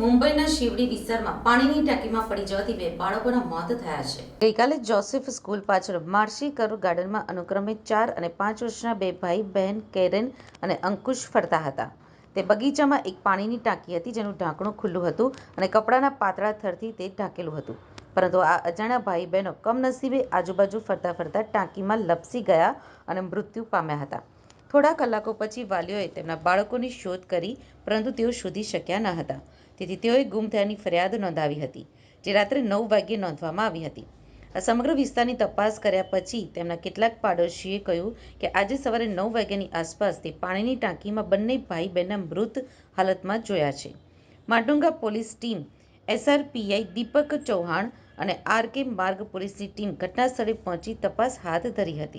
શિવડી વિસ્તારમાં પાણીની ટાંકીમાં પડી જવાથી બે બાળકોના મોત થયા છે. ગઈકાલે જોસેફ સ્કૂલ પાછળ માર્શી કર ગાર્ડનમાં અનુક્રમે ચાર અને પાંચ વર્ષના બે ભાઈ, બહેન, કેરેન અને અંકુશ ફરતા હતા. તે બગીચામાં એક પાણીની ટાંકી હતી જેનું ઢાંકણું ખુલ્લું હતું અને કપડાના પાતળા થરથી તે ઢાંકેલું હતું. પરંતુ આ અજાણ્યા ભાઈ બહેનો કમનસીબે આજુબાજુ ફરતા ફરતા ટાંકીમાં લપસી ગયા અને મૃત્યુ પામ્યા હતા. થોડા કલાકો પછી વાલીઓએ તેમના બાળકોની શોધ કરી, પરંતુ તેઓ શોધી શક્યા ન હતા. તેથી તેઓએ ગુમ થયાની ફરિયાદ નોંધાવી હતી, જે રાત્રે નવ વાગ્યે નોંધવામાં આવી હતી. આ સમગ્ર વિસ્તારની તપાસ કર્યા પછી તેમના કેટલાક પાડોશીએ કહ્યું કે આજે સવારે નવ વાગ્યાની આસપાસ તે પાણીની ટાંકીમાં બંને ભાઈ બહેનના મૃત હાલતમાં જોયા છે. Matunga police team, SRPI Deepak Chauhan અને આરકે માર્ગ પોલીસની ટીમ ઘટનાસ્થળે પહોંચી તપાસ હાથ ધરી હતી.